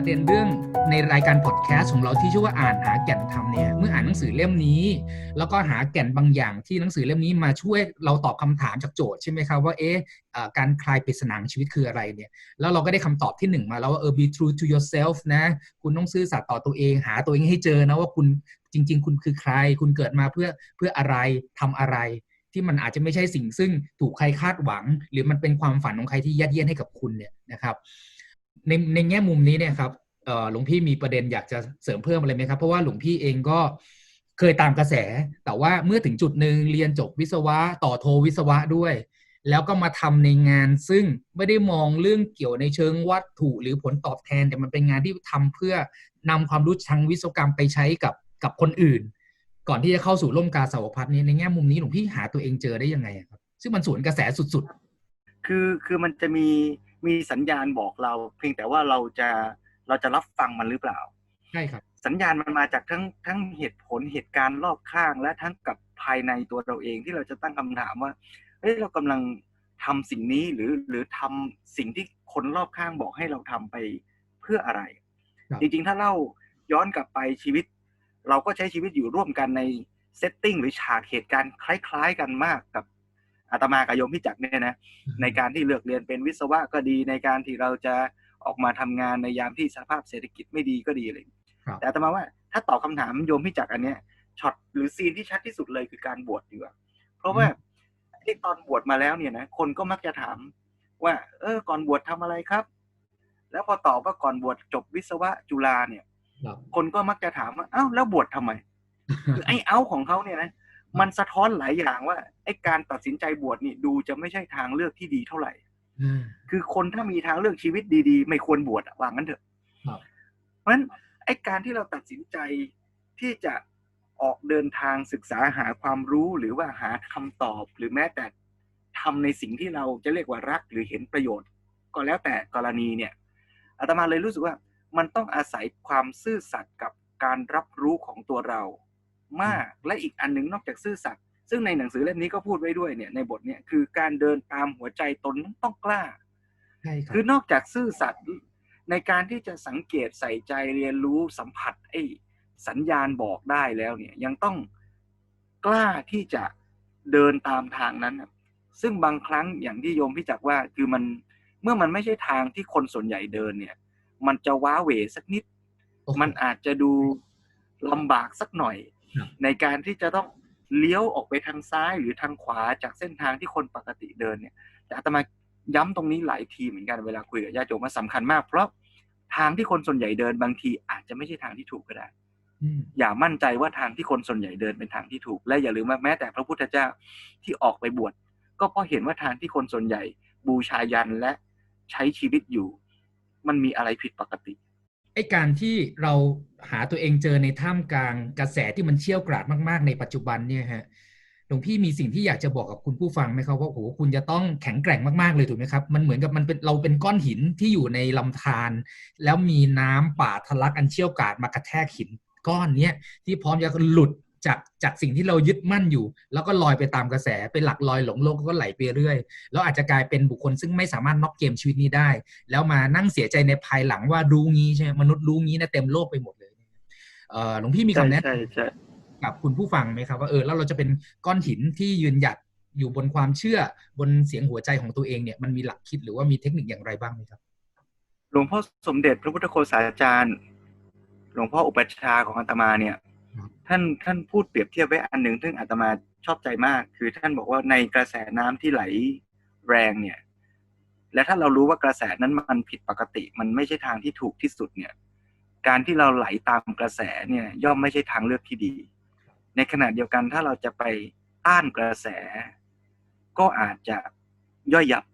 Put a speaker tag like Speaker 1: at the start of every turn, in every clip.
Speaker 1: ประเด็นเรื่องในรายการพอดแคสต์ของเราที่ชื่อว่าอ่านหาแก่นธรรมเนี่ยเมื่ออ่านหนังสือเล่มนี้ แล้วก็หาแก่นบางอย่างที่หนังสือเล่มนี้มาช่วยเราตอบคำถามจากโจทย์ใช่ไหมครับว่าเอ๊ะการคลายปริศนาชีวิตคืออะไรเนี่ยแล้วเราก็ได้คำตอบที่หนึ่งมาแล้วว่าเออ be true to yourself นะคุณต้องซื่อสัตย์ต่อตัวเอง หาตัวเองให้เจอนะว่าคุณจริง ๆ คุณคือใคร คุณเกิดมาเพื่อเพื่ออะไรทำอะไรที่มันอาจจะไม่ใช่สิ่งซึ่งถูกใครคาดหวัง หรือมันเป็นความฝันของใครที่ยัดเยียดให้กับคุณเนี่ยนะครับ ในในแง่มุมนี้เนี่ยครับหลวงพี่มีประเด็นอยากจะเสริมเพิ่มอะไรไหมครับ เพราะว่าหลวงพี่เองก็เคยตามกระแส แต่ว่าเมื่อถึงจุดหนึ่งเรียนจบวิศวะต่อโทวิศวะด้วย แล้วก็มาทำในงานซึ่งไม่ได้มองเรื่องเกี่ยวในเชิงวัตถุหรือผลตอบแทน แต่มันเป็นงานที่ทำเพื่อนำความรู้ทางวิศวกรรมไปใช้กับกับคนอื่น ก่อนที่จะเข้าสู่ร่มกาสาวพัฒน์นี้ในแง่มุมนี้หลวงพี่หาตัวเองเจอได้ยังไงครับ ซึ่งมันสวนกระแสสุด
Speaker 2: ๆ คือคือมันจะมี มีสัญญาณบอกเรา เพียงแต่ว่าเราจะเราจะรับฟังมันหรือเปล่า
Speaker 1: ใช่ครับ
Speaker 2: สัญญาณมันมาจากทั้งทั้งเหตุผลเหตุการณ์รอบข้าง และทั้งกับภายในตัวเราเองที่เราจะตั้งคำถามว่าเฮ้ยเรากำลังทำสิ่งนี้หรือหรือทำสิ่งที่คนรอบข้างบอกให้เราทำไปเพื่ออะไร จริงๆ ถ้าเล่าย้อนกลับไปชีวิต เราก็ใช้ชีวิตอยู่ร่วมกันในเซตติ้งหรือฉากเหตุการณ์คล้าย ๆ กันมากกับ อาตมากับโยมพิจักเนี่ยนะในการที่เลือกเรียนเป็นวิศวะก็ดี ในการที่เราจะออกมาทำงานในยามที่สภาพเศรษฐกิจไม่ดีก็ดีเลย แต่อาตมาว่าถ้าตอบคาถามโยมพิจักอันเนี้ยช็อตหรือซีนที่ชัดที่สุดเลยคือการบวชดีกว่าเพราะว่าที่ตอนบวชมาแล้วเนี่ยนะคนก็มักจะถามว่า เออ ก่อนบวชทำอะไรครับ แล้วพอตอบว่าก่อนบวชจบวิศวะจุฬาเนี่ย คนก็มักจะถามว่าอ้าวแล้วบวชทำไมคือไอ้เอาของเขาเนี่ยนะ มันสะท้อนหลายอย่างว่าไอ้การตัดสินใจบวชนี่ดูจะไม่ใช่ทางเลือกที่ดีเท่าไหร่คือคนถ้ามีทางเลือกชีวิตดีๆ ไม่ควรบวชว่างั้นเถอะเพราะฉะนั้นไอ้การที่เราตัดสินใจที่จะออกเดินทางศึกษาหาความรู้หรือว่าหาคำตอบหรือแม้แต่ทำในสิ่งที่เราจะเรียกว่ารักหรือเห็นประโยชน์ ก็แล้วแต่กรณีเนี่ยอาตมาเลยรู้สึกว่ามันต้องอาศัยความซื่อสัตย์กับการรับรู้ของตัวเรา มาก และอีกอันหนึ่งนอกจากซื่อสัตย์ซึ่งในหนังสือเล่มนี้ก็พูดไว้ด้วยเนี่ยในบทเนี่ยคือการเดินตามหัวใจตนต้องกล้าคือนอกจากซื่อสัตย์ในการที่จะสังเกตใส่ใจเรียนรู้สัมผัสไอ้สัญญาณบอกได้แล้วเนี่ยยังต้องกล้าที่จะเดินตามทางนั้น ซึ่งบางครั้งอย่างที่โยมพิจักว่าคือมันเมื่อมันไม่ใช่ทางที่คนส่วนใหญ่เดินเนี่ย มันจะว้าเหวสักนิด มันอาจจะดูลำบากสักหน่อย ในการที่จะต้องเลี้ยวออกไปทางซ้ายหรือทางขวาจากเส้นทางที่คนปกติเดินเนี่ยแต่อาตมาย้ำตรงนี้หลายทีเหมือนกันเวลาคุยกับญาติโยมมันสาคัญมาก เพราะทางที่คนส่วนใหญ่เดินบางทีอาจจะไม่ใช่ทางที่ถูกก็ได้อย่ามั่นใจว่าทางที่คนส่วนใหญ่เดินเป็นทางที่ถูก และอย่าลืมว่าแม้แต่พระพุทธเจ้าที่ออกไปบวชก็เพราะเห็นว่าทางที่คนส่วนใหญ่ บูชายันและใช้ชีวิตอยู่ มันมีอะไรผิดปกติ
Speaker 1: ไอ้การที่เราหาตัวเองเจอในท่ามกลางกระแสที่มันเชี่ยวกราดมากๆ ในปัจจุบันเนี่ยฮะหลวงพี่มีสิ่งที่อยากจะบอกกับคุณผู้ฟังไหมครับว่าโอ้โหคุณจะต้องแข็งแกร่งมากๆเลยถูกไหมครับ มันเหมือนกับมันเป็นเราเป็นก้อนหินที่อยู่ในลำธารแล้วมีน้ำป่าทะลักอันเชี่ยวกราดมากระแทกหินก้อนเนี้ยที่พร้อมจะหลุด จากจากสิ่งที่เรายึดมั่นอยู่ แล้วก็ลอยไปตามกระแสเป็นหลักลอยหลงโลกก็ไหลไปเรื่อยแล้วอาจจะกลายเป็นบุคคลซึ่งไม่สามารถน็อกเกมชีวิตนี้ได้ แล้วมานั่งเสียใจในภายหลังว่ารู้งี้ใช่ไหมมนุษย์รู้งี้นะเต็มโลกไปหมดเลยเออหลวงพี่มีคำแนะนำกับคุณผู้ฟังไหมครับ ว่าเออแล้วเราจะเป็นก้อนหินที่ยืนหยัดอยู่บนความเชื่อบนเสียงหัวใจของตัวเองเนี่ยมันมีหลักคิดหรือว่ามีเทคนิคอย่างไรบ้างไหมครับ
Speaker 2: หลวงพ่อสมเด็จพระพุทธโฆษาจารย์ หลวงพ่ออุปัชฌาย์ของอาตมาเนี่ย ท่านท่านพูดเปรียบเทียบไว้อันหนึ่งซึ่งอาตมาชอบใจมาก คือท่านบอกว่าในกระแสน้ำที่ไหลแรงเนี่ย และถ้าเรารู้ว่ากระแสนั้นมันผิดปกติ มันไม่ใช่ทางที่ถูกที่สุดเนี่ย การที่เราไหลตามกระแสเนี่ย ย่อมไม่ใช่ทางเลือกที่ดี ในขณะเดียวกันถ้าเราจะไปต้านกระแส ก็อาจจะย่อยยับ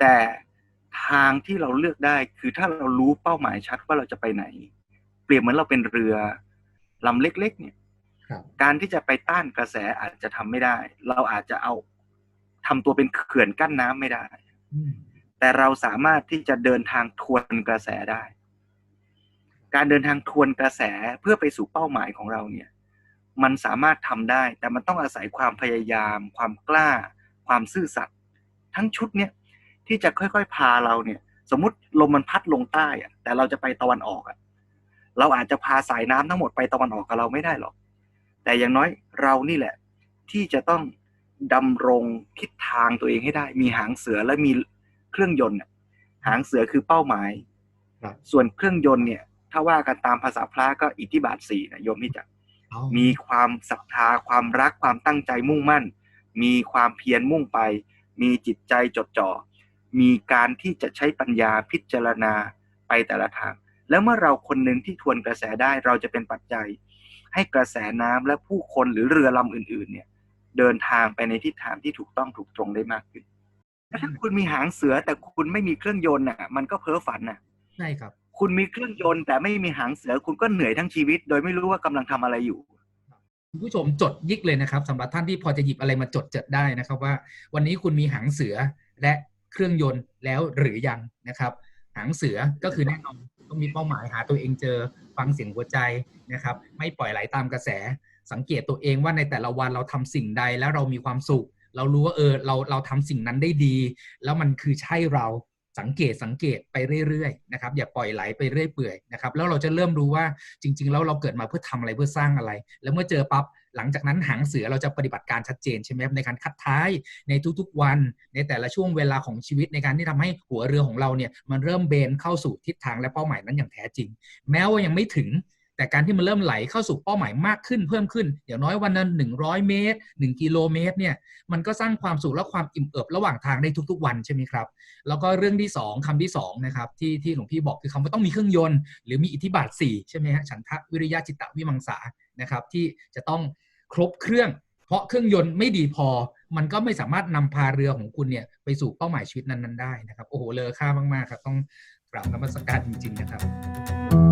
Speaker 2: แต่ทางที่เราเลือกได้คือถ้าเรารู้เป้าหมายชัดว่าเราจะไปไหน เปรียบเหมือนเราเป็นเรือ ลำเล็กๆ เนี่ยการที่จะไปต้านกระแสอาจจะทำไม่ได้ เราอาจจะเอาทำตัวเป็นเขื่อนกั้นน้ำไม่ได้ แต่เราสามารถที่จะเดินทางทวนกระแสได้ การเดินทางทวนกระแสเพื่อไปสู่เป้าหมายของเราเนี่ย มันสามารถทำได้ แต่มันต้องอาศัยความพยายาม ความกล้า ความซื่อสัตย์ทั้งชุดเนี่ยที่จะค่อยๆพาเราเนี่ย สมมุติลมมันพัดลงใต้อะแต่เราจะไปตะวันออกอะ เราอาจจะพาสายน้ำทั้งหมดไปตะวันออกกับเราไม่ได้หรอก แต่อย่างน้อยเรานี่แหละ ที่จะต้องดำรงทิศทางตัวเองให้ได้ มีหางเสือและมีเครื่องยนต์อะหางเสือคือเป้าหมาย
Speaker 1: ครับ
Speaker 2: ส่วนเครื่องยนต์เนี่ย ถ้าว่ากันตามภาษาพระก็อิทธิบาทสี่นะโยมนี่จะ
Speaker 1: เอา
Speaker 2: มีความศรัทธาความรักความตั้งใจมุ่งมั่น มีความเพียรมุ่งไป มีจิตใจจดจ่อมีการที่จะใช้ปัญญาพิจารณาไปแต่ละทาง แล้วเมื่อเราคนหนึ่งที่ทวนกระแสได้เราจะเป็นปัจจัย ให้กระแสน้ำและผู้คนหรือเรือลำอื่น ๆ เนี่ย เดินทางไปในทิศทางที่ถูกต้องถูกตรงได้มากขึ้นแต่ถ้าคุณมีหางเสือแต่คุณไม่มีเครื่องยนต์น่ะ มันก็เพ้อฝันน่ะ
Speaker 1: ใช่ครับ
Speaker 2: คุณมีเครื่องยนต์แต่ไม่มีหางเสือคุณก็เหนื่อยทั้งชีวิต โดยไม่รู้ว่ากำลังทำอะไรอยู่
Speaker 1: คุณผู้ชมจดยิกเลยนะครับสำหรับท่านที่พอจะหยิบอะไรมาจดจดได้นะครับว่า วันนี้คุณมีหางเสือและเครื่องยนต์แล้วหรือยังนะครับ หางเสือก็คือแน่นอน ต้องมีเป้าหมายหาตัวเองเจอฟังเสียงหัวใจนะครับ ไม่ปล่อยไหลตามกระแส สังเกตตัวเองว่าในแต่ละวันเราทำสิ่งใดแล้วเรามีความสุข เรารู้ว่าเออเราเราทำสิ่งนั้นได้ดี แล้วมันคือใช่เรา สังเกตสังเกตไปเรื่อยๆนะครับอย่าปล่อยไหลไปเรื่อยเปื่อยนะครับแล้วเราจะเริ่มรู้ว่าจริง ๆ แล้วเราเกิดมาเพื่อทำอะไรเพื่อสร้างอะไร แล้วเมื่อเจอปั๊บหลังจากนั้นหางเสือเราจะปฏิบัติการชัดเจนใช่ไหมครับในการคัดท้ายในทุกๆวัน ในแต่ละช่วงเวลาของชีวิตในการที่ทำให้หัวเรือของเราเนี่ยมันเริ่มเบนเข้าสู่ทิศทางและเป้าหมายนั้นอย่างแท้จริง แม้ว่ายังไม่ถึง แต่การที่มันเริ่มไหลเข้าสู่เป้าหมายมากขึ้นเพิ่มขึ้นอย่างน้อยวันนั้น100เมตร1กิโลเมตรเนี่ยมันก็สร้างความสุขและความอิ่มเอิบระหว่างทางได้ทุกๆ วันใช่ไหมครับแล้วก็เรื่องที่ 2คำที่2นะครับที่ที่หลวงพี่บอกคือคำว่าต้องมีเครื่องยนต์หรือมีอิทธิบาท4ใช่ไหมฮะฉันทะวิริยะจิตตะวิมังสานะครับที่จะต้องครบเครื่อง เพราะเครื่องยนต์ไม่ดีพอ มันก็ไม่สามารถนำพาเรือของคุณเนี่ยไปสู่เป้าหมายชีวิตนั้นๆได้นะครับโอ้โหเลอค่ามากๆครับต้องกราบนมัสการจริง ๆ นะครับ